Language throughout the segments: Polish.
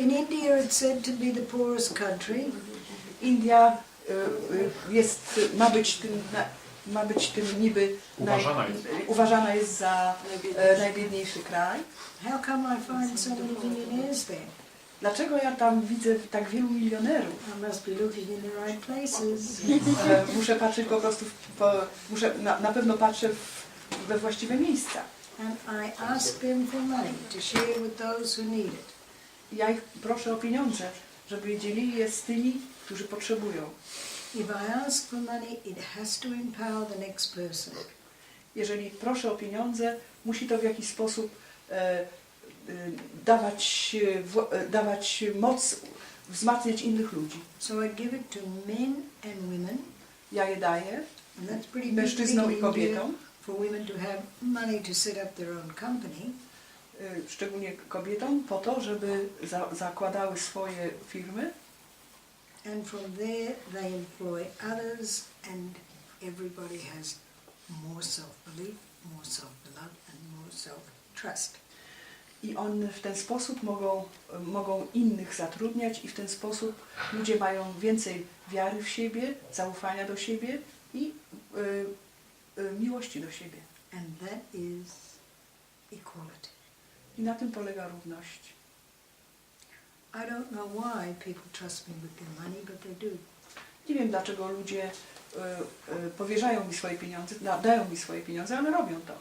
In India, it's said to be the poorest country. India y, y, jest, ma być tym, na, ma być tym niby Uważana jest. uważana jest za e, najbiedniejszy kraj. How come I find so many millionaires there? Dlaczego ja tam widzę tak wielu milionerów? I must be looking in the right places. E, muszę patrzeć po prostu, w, po, muszę, na, na pewno patrzę w, we właściwe miejsca. And I ask them for money to share with those who need it. Ja ich proszę o pieniądze, żeby dzielili je z tymi, którzy potrzebują. If I ask for money, it has to empower the next person. Jeżeli proszę o pieniądze, musi to w jakiś sposób e, e, dawać, wła- e, dawać moc, wzmacniać innych ludzi. So I give it to men and women, Ja je daję and that's pretty big mężczyznom in i India kobietom, for women to have money to set up their own company. E, szczególnie kobietom, po to, żeby za, zakładały swoje firmy And from there, they employ others, and everybody has more self-belief, more self-love, and more self-trust. i one w ten sposób mogą, mogą innych zatrudniać i w ten sposób ludzie mają więcej wiary w siebie, zaufania do siebie i e, e, miłości do siebie. And that is equality. I na tym polega równość. I don't know why people trust me with their money, but they do. Nie wiem, dlaczego ludzie e, e, powierzają mi swoje pieniądze, da- dają mi swoje pieniądze, ale robią to.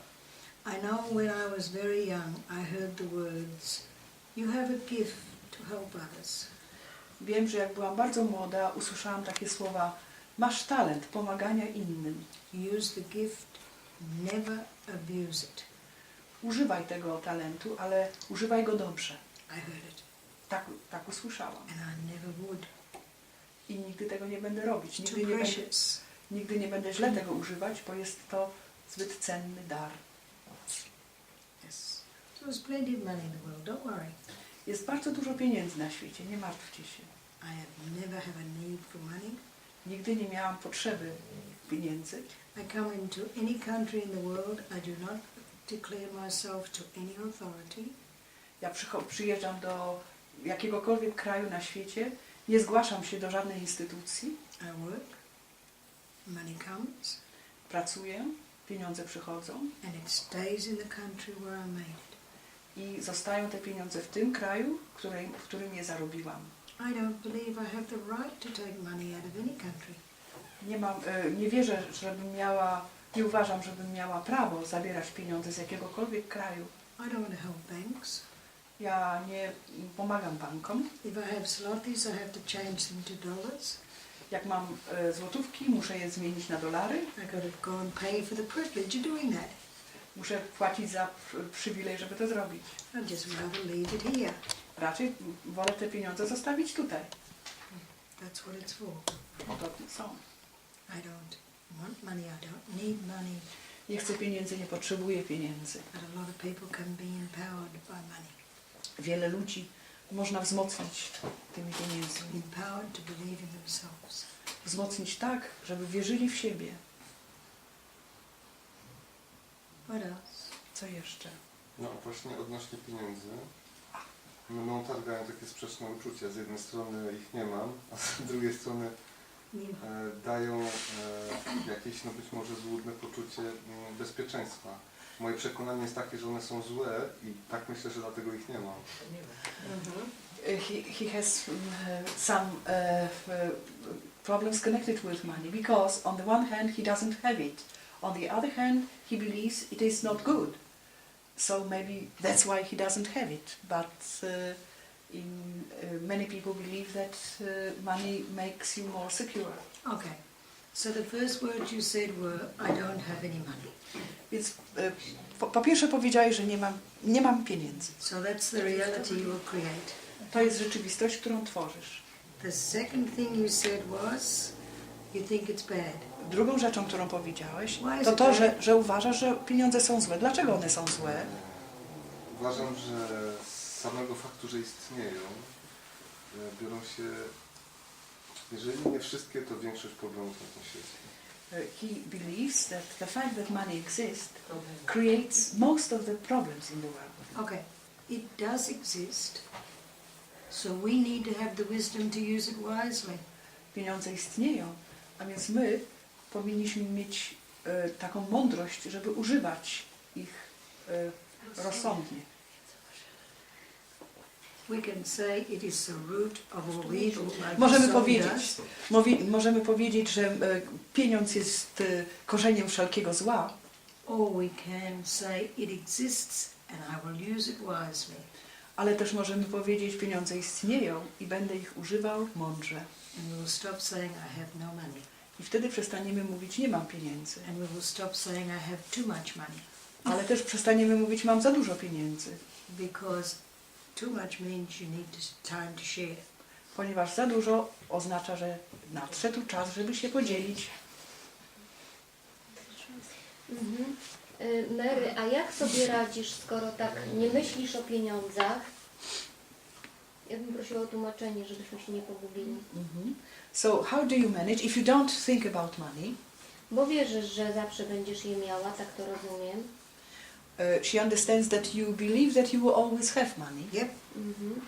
I know when I was very young, I heard the words, You have a gift to help others. Wiem, że jak byłam bardzo młoda, usłyszałam takie słowa masz talent pomagania innym. Use the gift, never abuse it. Używaj tego talentu, ale używaj go dobrze. Tak, tak usłyszałam. I nigdy tego nie będę robić. Nigdy nie, będę, nigdy nie będę źle tego używać, bo jest to zbyt cenny dar. Jest bardzo dużo pieniędzy na świecie, nie martwcie się. Nigdy nie miałam potrzeby pieniędzy. I come into any country in the world, I do not declare myself to any authority. Ja przycho- przyjeżdżam do jakiegokolwiek kraju na świecie, nie zgłaszam się do żadnej instytucji, I work, money comes, pracuję, pieniądze przychodzą and it stays in the country where I made it. i zostają te pieniądze w tym kraju, w którym, w którym je zarobiłam. I don't believe I have the right to take money out of any country. Nie, mam, e, nie wierzę, żebym miała, nie uważam, żebym miała prawo zabierać pieniądze z jakiegokolwiek kraju. I don't want to help banks. Ja nie pomagam bankom. If I have zlotys, I have to change them to dollars. Jak mam e, złotówki, muszę je zmienić na dolary. I got to go and pay for the privilege of doing that. Muszę płacić za pr- przywilej, żeby to zrobić. I'd just rather leave it here. Raczej wolę te pieniądze zostawić tutaj. That's what it's for. Po to są. I don't want money, I don't need money. Nie chcę pieniędzy, nie potrzebuję pieniędzy. But a lot of people can be empowered by money. Wiele ludzi można wzmocnić tymi pieniędzmi. Empowered to believe in themselves. Wzmocnić tak, żeby wierzyli w siebie. What else? Co jeszcze? No właśnie odnośnie pieniędzy. Mną targają takie sprzeczne uczucia. Z jednej strony ich nie mam, a z drugiej strony dają e, jakieś no być może złudne poczucie mm, bezpieczeństwa. Moje przekonanie jest takie, że one są złe i tak myślę, że dlatego ich nie mam. Uh, He, he has uh, some uh, problems connected with money because on the one hand he doesn't have it. On the other hand he believes it is not good. So maybe that's why he doesn't have it. But uh, in, uh, many people believe that uh, money makes you more secure. Okay. So the first words you said were, I don't have any money. Więc e, po, po pierwsze powiedziałeś, że nie mam, nie mam pieniędzy. So that's the reality you will create. To jest rzeczywistość, którą tworzysz. The second thing you said was, you think it's bad. Drugą rzeczą, którą powiedziałeś, to to, że, że uważasz, że pieniądze są złe. Dlaczego one są złe? Uważam, że z samego faktu, że istnieją, e, biorą się, jeżeli nie wszystkie, to większość problemów na tym świecie. Uh, He believes that the fact that money exists creates most of the problems in the world. Okay. It does exist. So we need to have the wisdom to use it wisely. Pieniądze istnieją, a więc my powinniśmy mieć e, taką mądrość, żeby używać ich e, rozsądnie. We can say it is the root of all evil. Like Możemy the song powiedzieć, does. możemy powiedzieć, że e, pieniądz jest e, korzeniem wszelkiego zła, Or we can say it exists and I will use it wisely. ale też możemy powiedzieć, pieniądze istnieją i będę ich używał mądrze. And we will stop saying I have no money. I wtedy przestaniemy mówić, nie mam pieniędzy, And we will stop saying I have too much money. ale też przestaniemy mówić, mam za dużo pieniędzy, Because too much means you need time to share. ponieważ za dużo oznacza, że nadszedł czas, żeby się podzielić. Mhm. Y, Mary, a jak sobie radzisz, skoro tak nie myślisz o pieniądzach? Ja bym prosiła o tłumaczenie, żebyśmy się nie pogubili. Mhm. So how do you manage if you don't think about money? Bo wierzysz, że zawsze będziesz je miała, tak to rozumiem. Uh, she understands that you believe that you will always have money. Yep, Mhm.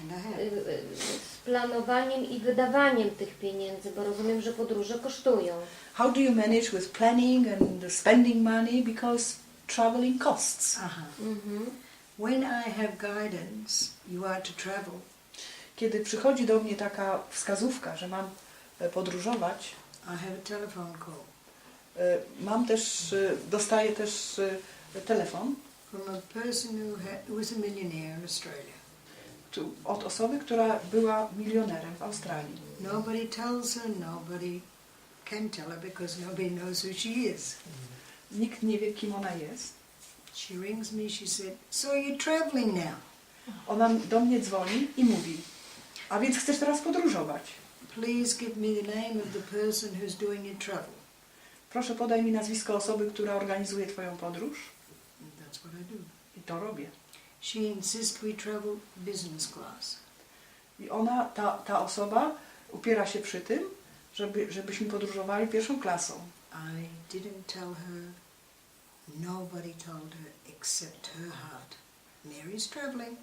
and I Y, have. y, Z planowaniem i wydawaniem tych pieniędzy, bo rozumiem, że podróże kosztują. How do you manage with planning and spending money because traveling costs? Uh-huh. Mhm. When I have guidance, you are to travel. Kiedy przychodzi do mnie taka wskazówka, że mam e, podróżować, I have a telephone call e, mam też, e, dostaję też e, telefon from a person who, ha- who was a millionaire in Australia. czy od osoby, która była milionerem w Australii. Nobody tells her, nobody can tell her because nobody knows who she is. Nikt nie wie, kim ona jest. She rings me, she said, So you're traveling now? Ona do mnie dzwoni i mówi, a więc chcesz teraz podróżować. Please give me the name of the person who's doing your travel. Proszę podaj mi nazwisko osoby, która organizuje Twoją podróż. That's what I do. I to robię. She insists we travel business class. I ona, ta, ta osoba upiera się przy tym, żeby, żebyśmy podróżowali pierwszą klasą. I didn't tell her, nobody told her except her heart. Mary's traveling.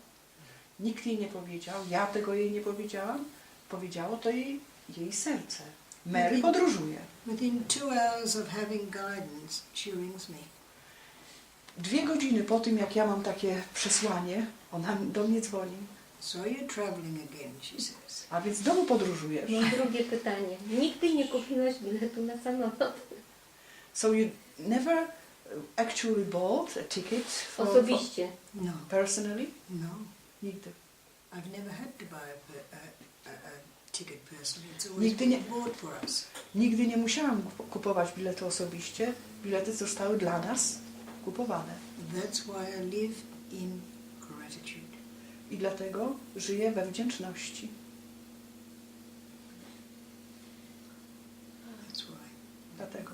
Nikt jej nie powiedział, ja tego jej nie powiedziałam. Powiedziało to jej, jej serce. Mary podróżuje. Within two hours of having guidance, she rings me. Dwie godziny po tym, jak ja mam takie przesłanie, ona do mnie dzwoni. So you're traveling again, she says. A więc znowu podróżujesz. Mam drugie pytanie. Nigdy nie kupiłaś biletu na samolot? So you never uh, actually bought a ticket for, for Osobiście. No, personally? no. Nigdy. I've never had to buy a, per- a, a, a ticket personally. It's always Nigdy been nie- bought for us. Nigdy nie musiałam kup- kupować biletu osobiście. Bilety zostały dla nas kupowane. That's why I live in gratitude. I dlatego żyję we wdzięczności. That's why. Dlatego.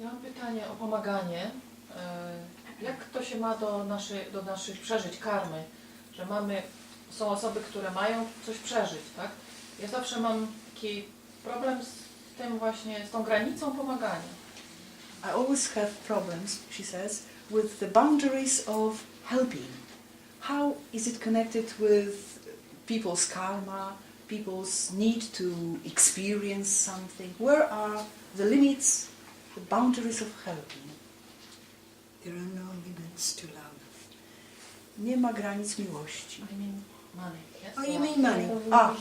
Ja mam pytanie o pomaganie. E, Jak to się ma do, naszej, do naszych przeżyć, karmy? Że mamy, są osoby, które mają coś przeżyć, tak? Ja zawsze mam taki problem z tym właśnie, z tą granicą pomagania. I always have problems, she says, with the boundaries of helping. How is it connected with people's karma, people's need to experience something? Where are the limits, the boundaries of helping? There are no limits to love. Nie ma granic miłości. I mean money, yes? Oh, you mean money? Ah,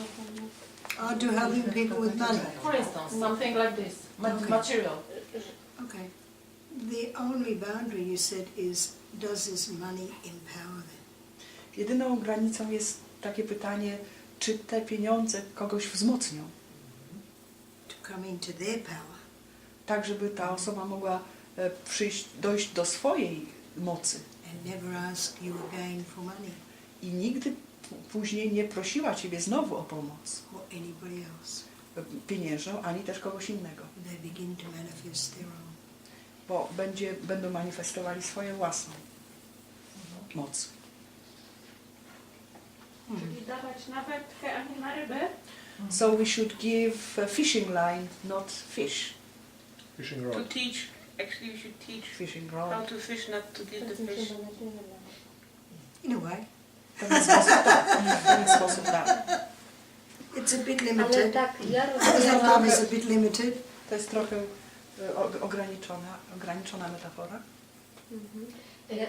Or to helping people with money? For instance, something like this, Okay. material. The only boundary you said is, does this money empower them? jedyną granicą jest takie pytanie, czy te pieniądze kogoś wzmocnią, To come into their power? tak żeby ta osoba mogła e, przyjść, dojść do swojej mocy and never ask you again for money i nigdy później nie prosiła Ciebie znowu o pomoc or anybody else. pieniężną, ani też kogoś innego, They begin to manifest their own. Bo będzie, będą manifestowali swoją własną moc. Czyli dawać na wędkę, a nie na rybę? So we should give a fishing line, not fish. Fishing To rod. teach, actually you should teach Fishing how rod. to fish, not to give the To jest fish. In a way, W pewien sposób tak, w pewien sposób It's a bit Ale limited. tak, ja That rozumiem, is a bit limited. To jest trochę ograniczona, ograniczona metafora. Mhm. Ja,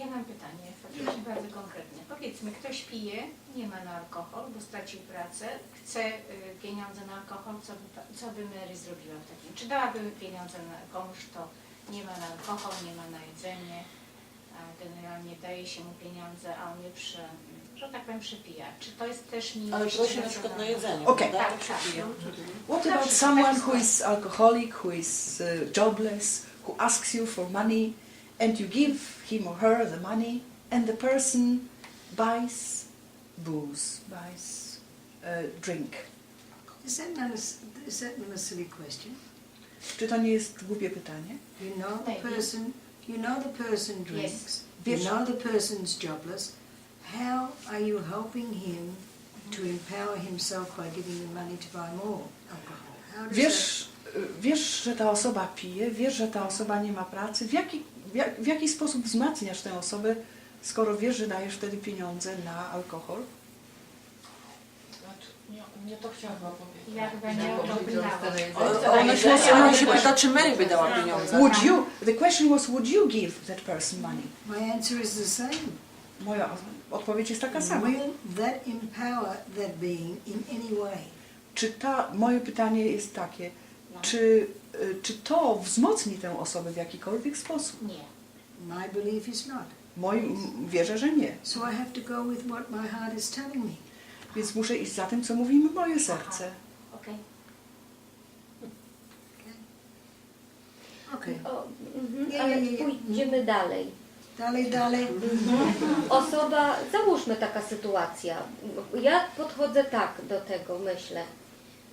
ja mam pytanie, faktycznie bardzo konkretne. Powiedzmy, ktoś pije, nie ma na alkohol, bo stracił pracę, chce y, pieniądze na alkohol, co by, co by Mary zrobiła w takim? Czy dałaby pieniądze na komuś, kto nie ma na alkohol, nie ma na jedzenie, a generalnie daje się mu pieniądze, a on je prze, że tak powiem, przepija. Czy to jest też miłość? Ale prosi na przykład na jedzenie. Prawda? Tak, tak. What about someone tak who is alcoholic, who is uh, jobless, who asks you for money, and you give him or her the money, and the person buys booze, buys uh, drink? Is that not a, s- is that not a silly question? Czy to nie jest głupie pytanie? You know the Maybe. person, you know the person drinks, you Wiesz- know the person's jobless. How are you helping him to empower himself by giving him money to buy more alcohol? How does Wiesz, y, wiesz, że ta osoba pije, wiesz, że ta osoba nie ma pracy. W jaki, w jak- w jaki sposób wzmacniasz tę osobę, skoro wiesz, że dajesz wtedy pieniądze na alkohol? Znaczy, nie, nie to chciałam powiedzieć. Ja chyba nie o to Ona się, ona się pyta, czy Mary by dała pieniądze. Would you, the question was, would you give that person money? that? My answer is the same. Moja odpowiedź jest taka sama. Will that empower that being in any way? Czy ta, moje pytanie jest takie, No. czy, y, czy to wzmocni tę osobę w jakikolwiek sposób? Nie. My belief is not. Moim, wierzę, że nie. So I have to go with what my heart is telling me. Więc muszę iść za tym, co mówi mi moje serce. Okej. Okay. o, mhm, ale pójdziemy dalej. Dalej, dalej. Osoba, załóżmy taka sytuacja. Ja podchodzę tak do tego, myślę,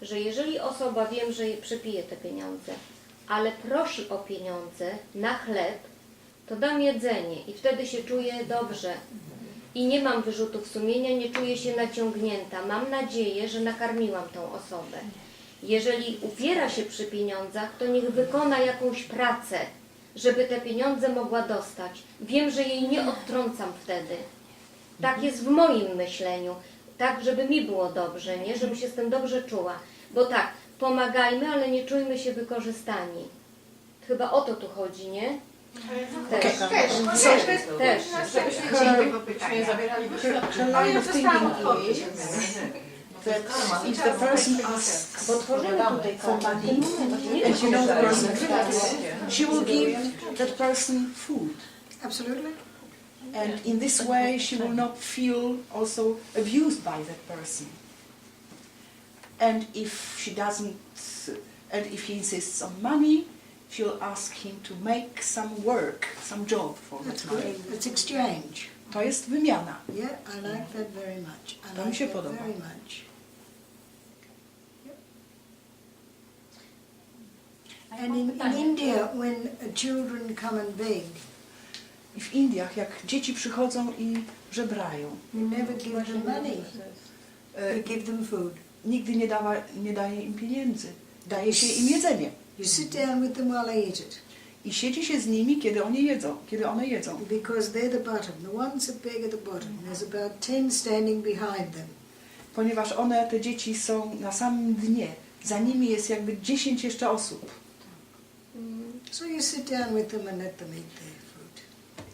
że jeżeli osoba wiem, że przepije te pieniądze, ale prosi o pieniądze na chleb, to dam jedzenie i wtedy się czuję dobrze. I nie mam wyrzutów sumienia, nie czuję się naciągnięta. Mam nadzieję, że nakarmiłam tą osobę. Jeżeli upiera się przy pieniądzach, to niech wykona jakąś pracę, żeby te pieniądze mogła dostać. Wiem, że jej nie odtrącam wtedy. Tak jest w moim myśleniu. Tak, żeby mi było dobrze, nie? Żebym się z tym dobrze czuła. Bo tak, pomagajmy, ale nie czujmy się wykorzystani. Chyba o to tu chodzi, nie? Też. Też, Też. Też. Żebyśmy nie zabierali doświadczeń. Line of thinking is that if the person asks Bo for karmę. money and you know the person does, she will give that person food. Absolutely. And in this way, she will not feel also abused by that person. And if she doesn't, and if he insists on money, she'll ask him to make some work, some job for That's that money. good. It's exchange. To jest wymiana. Yeah, I like that very much. I To mi like się that podoba. very much. And in, in India, when children come and beg, I w Indiach, jak dzieci przychodzą i żebrają, you never give them money. e, You give them food. nigdy nie, dawa, nie daje im pieniędzy. Daje się im jedzenie. You sit down with them while they eat it, I siedzi się z nimi, kiedy oni jedzą, kiedy one jedzą. because they're the bottom. The ones that beg at the bottom. There's about ten standing behind them. Ponieważ one, te dzieci są na samym dnie. Za nimi jest jakby 10 jeszcze osób. So you sit down with them and let them eat their food.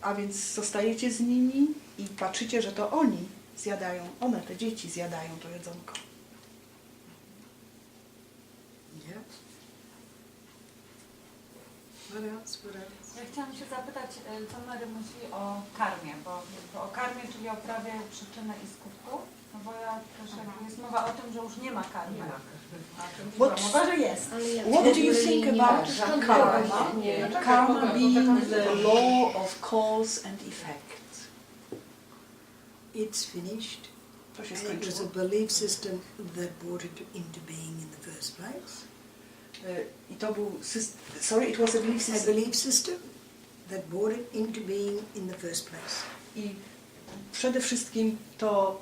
A więc zostajecie z nimi i patrzycie, że to oni zjadają, one, te dzieci zjadają to jedzonko. Yeah. What else? What else? Ja chciałam się zapytać, e, co Mary myśli o karmie, bo jakby o karmie, czyli o prawie przyczyny i skutku, no bo ja też jakby jest mowa o tym, że już nie ma karmy. A tu była What- mowa, że jest. ale jak What do you think about karma? Karma being the law of cause and effect. It's finished. And it was a belief system that brought it into being in the first place. Uh, I to był sorry, it was a belief system. A system. belief system that brought it into being in the first place. I przede wszystkim to,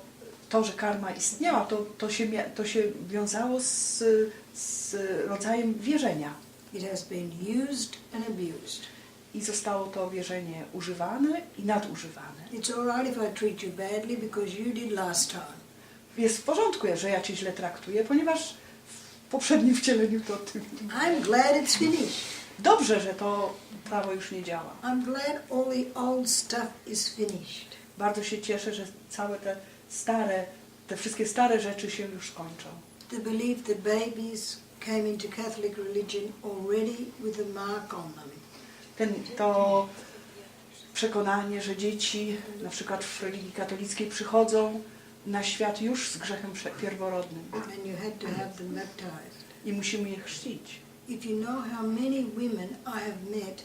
to że karma istniała, to, to, się, to się wiązało z, z rodzajem wierzenia. It has been used and abused. I zostało to wierzenie używane i nadużywane. It's all right if I treat you badly because you did last time. jest w porządku, że ja cię źle traktuję, ponieważ w poprzednim wcieleniu to ty. I'm glad it's finished. Dobrze, że to prawo już nie działa. I'm glad all the old stuff is finished. Bardzo się cieszę, że całe te stare, te wszystkie stare rzeczy się już kończą. The belief that babies came into Catholic religion already with a mark on them. Ten, to przekonanie, że dzieci na przykład w religii katolickiej przychodzą na świat już z grzechem pierworodnym and you had to have them baptized. i musimy je chrzcić. If you know how many women I have met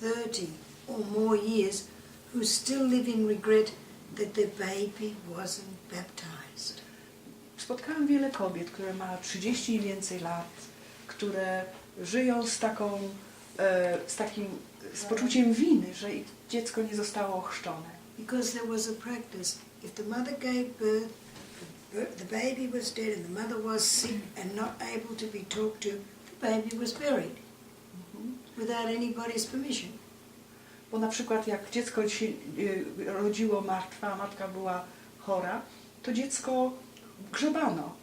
30 or more years who still live in regret that their baby wasn't baptized. Spotkałam wiele kobiet, które ma 30 i więcej lat, które żyją z taką, e, z takim, z poczuciem winy, że ich dziecko nie zostało ochrzczone. Because there was a practice. If the mother gave birth, the the baby was dead and the mother was sick and not able to be talked to, the baby was buried without anybody's permission. Bo na przykład jak dziecko się y, rodziło martwa, a matka była chora, to dziecko grzebano.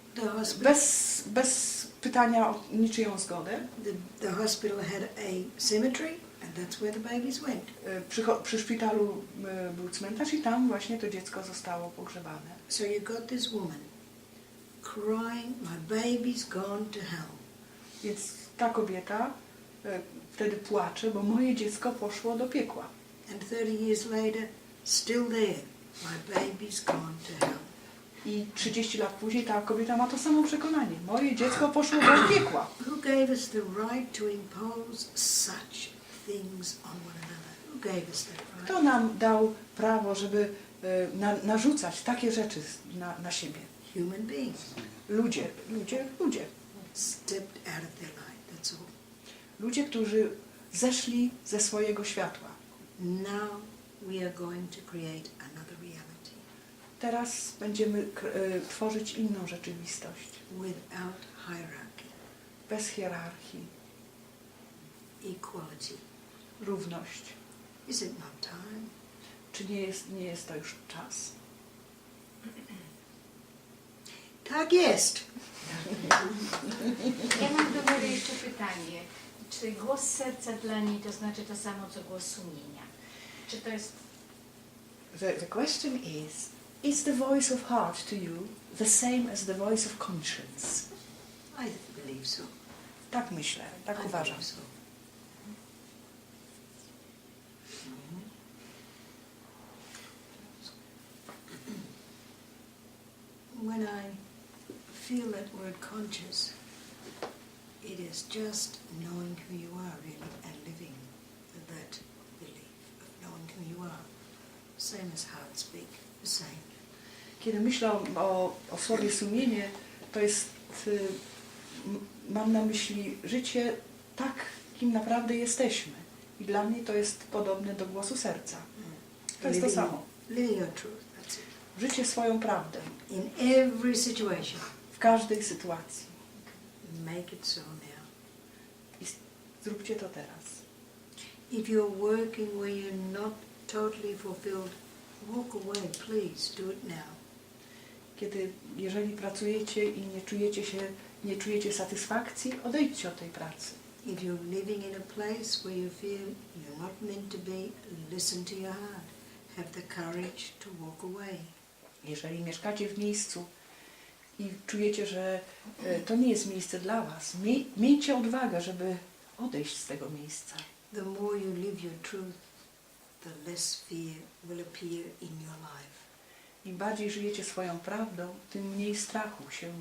Bez, bez pytania o niczyją zgodę. the, the hospital had a cemetery and that's where the babies went. Y, Przy, przy szpitalu y, był cmentarz i tam właśnie to dziecko zostało pogrzebane. So you got this woman crying, my baby's gone to hell. Więc ta kobieta wtedy płacze, bo moje dziecko poszło do piekła. And 30 years later, still there, my baby's gone to hell. I 30 lat później ta kobieta ma to samo przekonanie. Moje dziecko poszło do piekła. Who gave us the right to impose such things on one another? Who gave us that right? Kto nam dał prawo, żeby y, na, narzucać takie rzeczy na, na siebie? Human beings Ludzie, ludzie, ludzie. stepped out of their all. Ludzie, którzy zeszli ze swojego światła. Now we are going to create another reality Teraz będziemy y, tworzyć inną rzeczywistość. without hierarchy, Bez hierarchii, equality. równość. Is it not time? Czy nie jest, nie jest to już czas? Tak jest. Ja mam do Mary jeszcze pytanie. Czy głos serca dla niej to znaczy to samo, co głos sumienia? Czy to jest The, the question is, is the voice of heart to you the same as the voice of conscience? I believe so. Tak myślę, tak I uważam. so. Mhm. When I feel that word conscious, it is just knowing who you are really and living that belief of knowing who you are. Same as heart speak, the same. Kiedy myślę o, o słowie sumienie, to jest, y, mam na myśli życie tak, kim naprawdę jesteśmy. I dla mnie to jest podobne do głosu serca. To jest to samo. Living your truth, that's it. Życie swoją prawdę In every situation, w każdej sytuacji. Make it so now. I zróbcie to teraz. If you're working where you're not totally fulfilled, walk away, please. Do it now. Kiedy, jeżeli pracujecie i nie czujecie się, nie czujecie satysfakcji, odejdźcie od tej pracy. If you're living in a place where you feel you're not meant to be, listen to your heart. Have the courage to walk away. Jeżeli mieszkacie w miejscu i czujecie, że e, to nie jest miejsce dla Was, miej, miejcie odwagę, żeby odejść z tego miejsca. The more you live your truth, the less fear will appear in your life. Im bardziej żyjecie swoją prawdą, tym mniej strachu się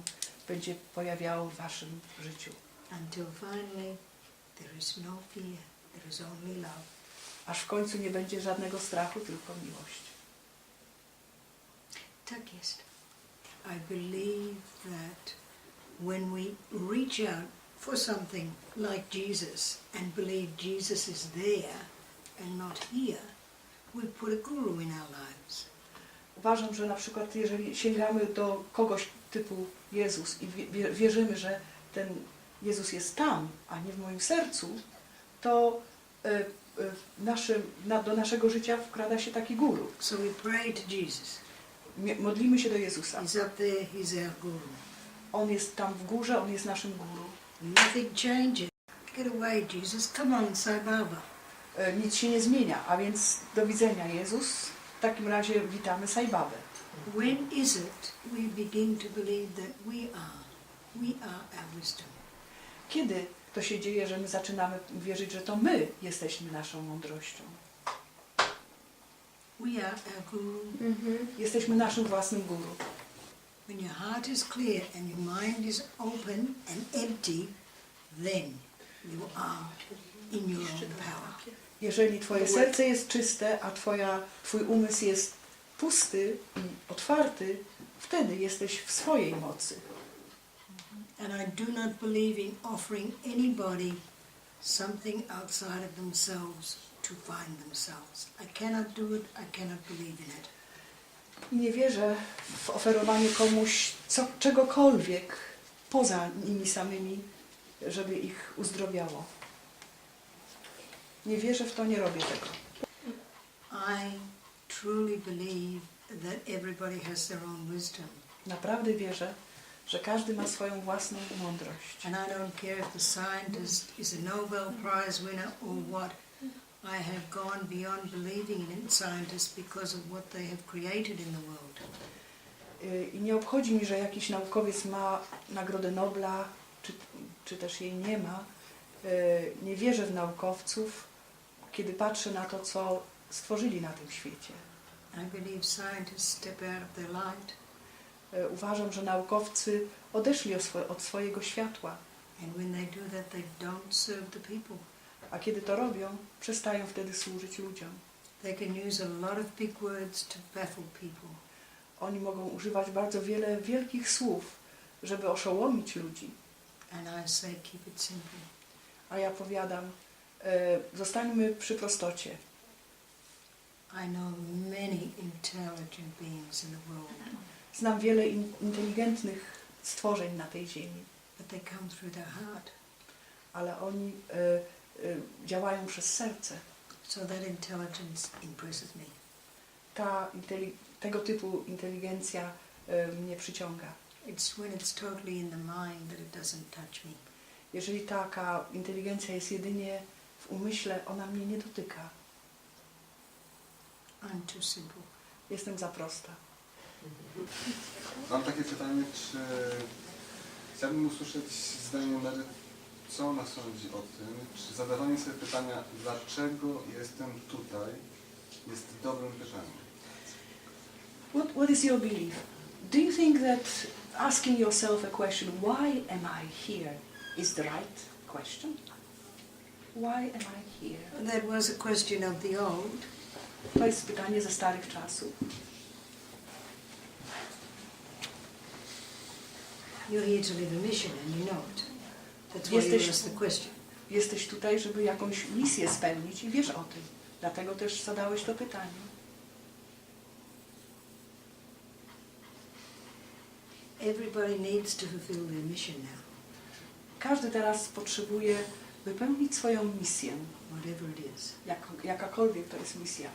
będzie pojawiało w Waszym życiu. Until finally, there is no fear, there is only love. Aż w końcu nie będzie żadnego strachu, tylko miłość. Tak jest. I believe that when we reach out for something like Jesus and believe Jesus is there and not here, we put a guru in our lives. Uważam, że na przykład jeżeli sięgamy do kogoś typu Jezus i wie- wie- wierzymy, że ten Jezus jest tam, a nie w moim sercu, to e, e, naszym, na, do naszego życia wkrada się taki guru. So we pray to Jesus. Modlimy się do Jezusa. He's up there, He's our guru. On jest tam w górze, On jest naszym guru. Nothing changes. Get away, Jesus. Come on, Sai Baba. E, Nic się nie zmienia, a więc do widzenia Jezus. W takim razie witamy Sajbabę. When is it we begin to believe that we are? We are our wisdom. Kiedy to się dzieje, że my zaczynamy wierzyć, że to my jesteśmy naszą mądrością? We are our guru. Mhm. Jesteśmy naszym własnym guru. When your heart is clear and your mind is open and empty, then you are in your own power. Jeżeli Twoje serce jest czyste, a twoja, Twój umysł jest pusty i otwarty, wtedy jesteś w swojej mocy. And I do not believe in offering anybody something outside of themselves to find themselves. I cannot do it, I cannot believe in it. Nie wierzę w oferowanie komuś co, czegokolwiek poza nimi samymi, żeby ich uzdrowiało. Nie wierzę w to, nie robię tego. I truly believe that everybody has their own wisdom. Naprawdę wierzę, że każdy ma swoją własną mądrość. And I don't care if the scientist is a Nobel Prize winner or what. I have gone beyond believing in scientists because of what they have created in the world. Y, I nie obchodzi mi, że jakiś naukowiec ma Nagrodę Nobla, czy, czy też jej nie ma. Y, Nie wierzę w naukowców, kiedy patrzę na to, co stworzyli na tym świecie. I believe scientists step out of their light Y, Uważam, że naukowcy odeszli od swojego światła, and when they do that they don't serve the people. A kiedy to robią, przestają wtedy służyć ludziom. They can use a lot of big words to baffle people. Oni mogą używać bardzo wiele wielkich słów, żeby oszołomić ludzi. And I say keep it simple. A ja powiadam, e, zostańmy przy prostocie. I know many intelligent beings in the world, Znam wiele in, inteligentnych stworzeń na tej ziemi, but they come through their heart. ale oni e, działają przez serce. So that intelligence impresses me. Ta inteli- tego typu inteligencja e, mnie przyciąga. It's when it's totally in the mind that it doesn't touch me. Jeżeli taka inteligencja jest jedynie w umyśle, ona mnie nie dotyka. I'm too simple. Jestem za prosta. Mam takie pytanie, czy chciałbym usłyszeć zdanie Mary, co ona sądzi o tym, czy zadawanie sobie pytania, dlaczego jestem tutaj, jest dobrym pytaniem. What, what is your belief? Do you think that asking yourself a question, why am I here, is the right question? Why am I here? That was a question of the old. To jest pytanie ze starych czasów. You're here to live a mission and you know it. That's why you Jesteś- asked the question. Jesteś tutaj, żeby jakąś misję spełnić i wiesz o tym. Dlatego też zadałeś to pytanie. Everybody needs to fulfill their mission now, Każdy teraz potrzebuje wypełnić swoją misję, whatever it is. jak, jakakolwiek to jest misja.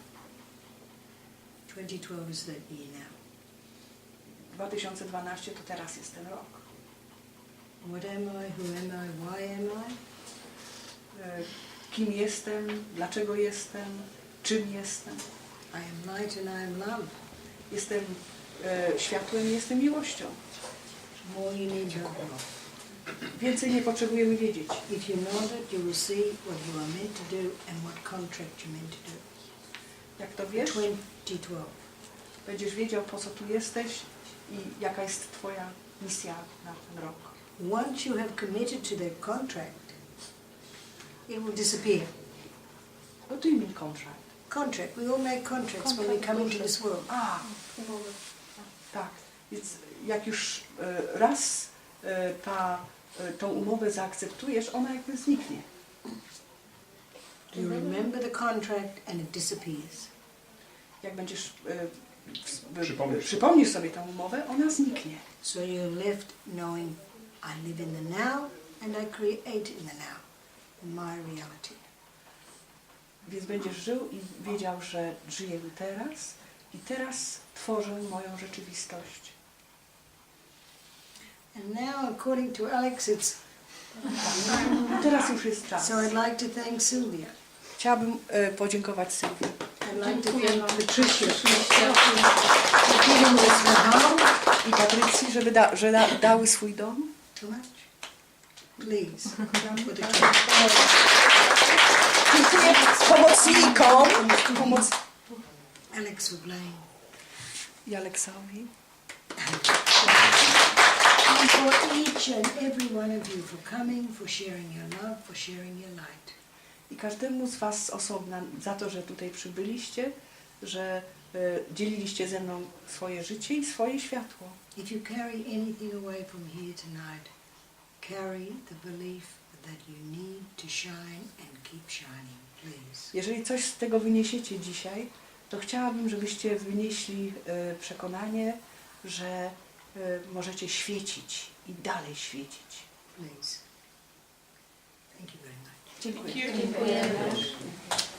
2012 is that year now. 2012 to teraz jest ten rok. What am I? Who am I? Why am I? E, Kim jestem, dlaczego jestem, czym jestem. I am light and I am love. Jestem e, światłem i jestem miłością. More you need not know. Więcej nie potrzebujemy wiedzieć. If you know that, you will see what you are meant to do and what contract you're meant to do. Jak to wiesz, 2012. będziesz wiedział, po co tu jesteś i jaka jest Twoja misja na ten rok. Once you have committed to that contract, it will disappear. What do you mean contract? Contract. We all make contracts when we come into this world. A, tak. Więc jak już e, raz e, ta, e, tą umowę zaakceptujesz, ona jakby zniknie. You remember the contract and it disappears. Jak będziesz e, w- Przypomnisz. przypomnisz sobie tę umowę, ona zniknie. So you're left knowing I live in the now and I create in the now, my reality. Więc będziesz żył i wiedział, że żyjemy teraz I teraz tworzę moją rzeczywistość. And now, according to Alex, it's. Teraz już jest czas. So I'd like to thank Sylvia. Chciałabym e, podziękować Sylwii. I'd like to thank Patricia for giving i Patrycji, żeby da, że da, dały swój dom. Too much? Please, the. Dziękuję pomocnikom pomoc Alex playing. i Aleksowi. And for each and every one of you for coming, for sharing your love, for sharing your light. I każdemu z Was z osobna za to, że tutaj przybyliście, że e, dzieliliście ze mną swoje życie i swoje światło. If you carry anything away from here tonight, carry the belief that you need to shine and keep shining, please. Jeżeli coś z tego wyniesiecie dzisiaj, to chciałabym, żebyście wynieśli e, przekonanie, że e, możecie świecić i dalej świecić. Please. Thank you very much. Dziękuję. Dziękujemy.